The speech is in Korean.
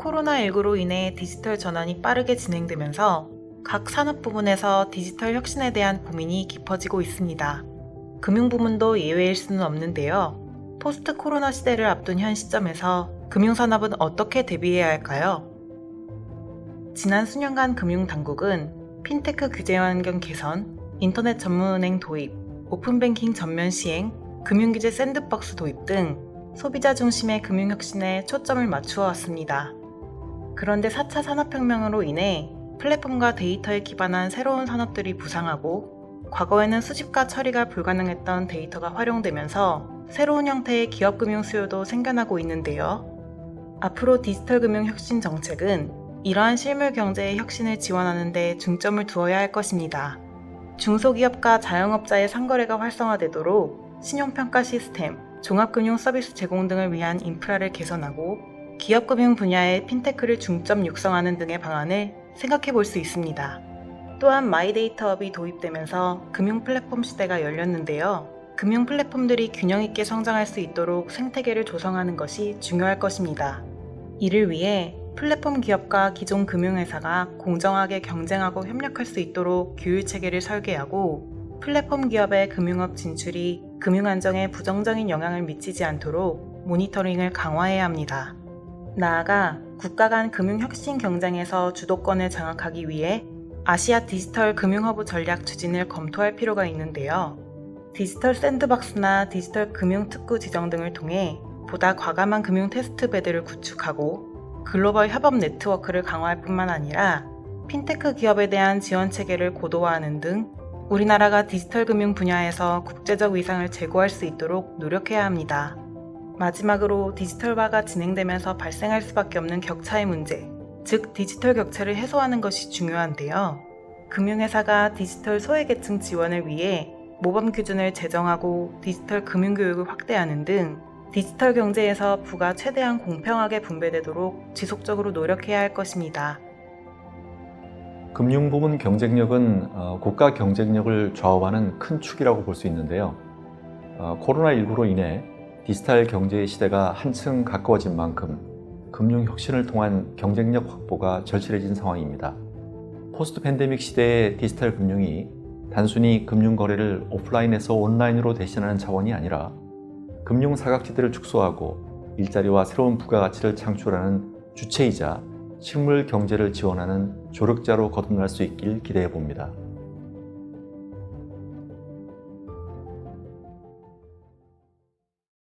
코로나19로 인해 디지털 전환이 빠르게 진행되면서 각 산업 부문에서 디지털 혁신에 대한 고민이 깊어지고 있습니다. 금융 부문도 예외일 수는 없는데요. 포스트 코로나 시대를 앞둔 현 시점에서 금융산업은 어떻게 대비해야 할까요? 지난 수년간 금융당국은 핀테크 규제 환경 개선, 인터넷 전문은행 도입, 오픈뱅킹 전면 시행, 금융규제 샌드박스 도입 등 소비자 중심의 금융혁신에 초점을 맞추어 왔습니다. 그런데 4차 산업혁명으로 인해 플랫폼과 데이터에 기반한 새로운 산업들이 부상하고 과거에는 수집과 처리가 불가능했던 데이터가 활용되면서 새로운 형태의 기업 금융 수요도 생겨나고 있는데요. 앞으로 디지털 금융 혁신 정책은 이러한 실물 경제의 혁신을 지원하는 데 중점을 두어야 할 것입니다. 중소기업과 자영업자의 상거래가 활성화되도록 신용평가 시스템, 종합금융 서비스 제공 등을 위한 인프라를 개선하고 기업금융 분야의 핀테크를 중점 육성하는 등의 방안을 생각해 볼 수 있습니다. 또한 마이데이터업이 도입되면서 금융 플랫폼 시대가 열렸는데요. 금융 플랫폼들이 균형 있게 성장할 수 있도록 생태계를 조성하는 것이 중요할 것입니다. 이를 위해 플랫폼 기업과 기존 금융회사가 공정하게 경쟁하고 협력할 수 있도록 규율 체계를 설계하고 플랫폼 기업의 금융업 진출이 금융 안정에 부정적인 영향을 미치지 않도록 모니터링을 강화해야 합니다. 나아가 국가 간 금융 혁신 경쟁에서 주도권을 장악하기 위해 아시아 디지털 금융허브 전략 추진을 검토할 필요가 있는데요. 디지털 샌드박스나 디지털 금융 특구 지정 등을 통해 보다 과감한 금융 테스트 베드를 구축하고 글로벌 협업 네트워크를 강화할 뿐만 아니라 핀테크 기업에 대한 지원 체계를 고도화하는 등 우리나라가 디지털 금융 분야에서 국제적 위상을 제고할 수 있도록 노력해야 합니다. 마지막으로 디지털화가 진행되면서 발생할 수밖에 없는 격차의 문제, 즉 디지털 격차를 해소하는 것이 중요한데요. 금융회사가 디지털 소외계층 지원을 위해 모범 기준을 제정하고 디지털 금융 교육을 확대하는 등 디지털 경제에서 부가 최대한 공평하게 분배되도록 지속적으로 노력해야 할 것입니다. 금융 부문 경쟁력은 어, 국가 경쟁력을 좌우하는 큰 축이라고 볼 수 있는데요. 어, 코로나19로 인해 디지털 경제의 시대가 한층 가까워진 만큼 금융 혁신을 통한 경쟁력 확보가 절실해진 상황입니다. 포스트 팬데믹 시대의 디지털 금융이 단순히 금융 거래를 오프라인에서 온라인으로 대신하는 차원이 아니라 금융 사각지대를 축소하고 일자리와 새로운 부가가치를 창출하는 주체이자 식물 경제를 지원하는 조력자로 거듭날 수 있길 기대해 봅니다.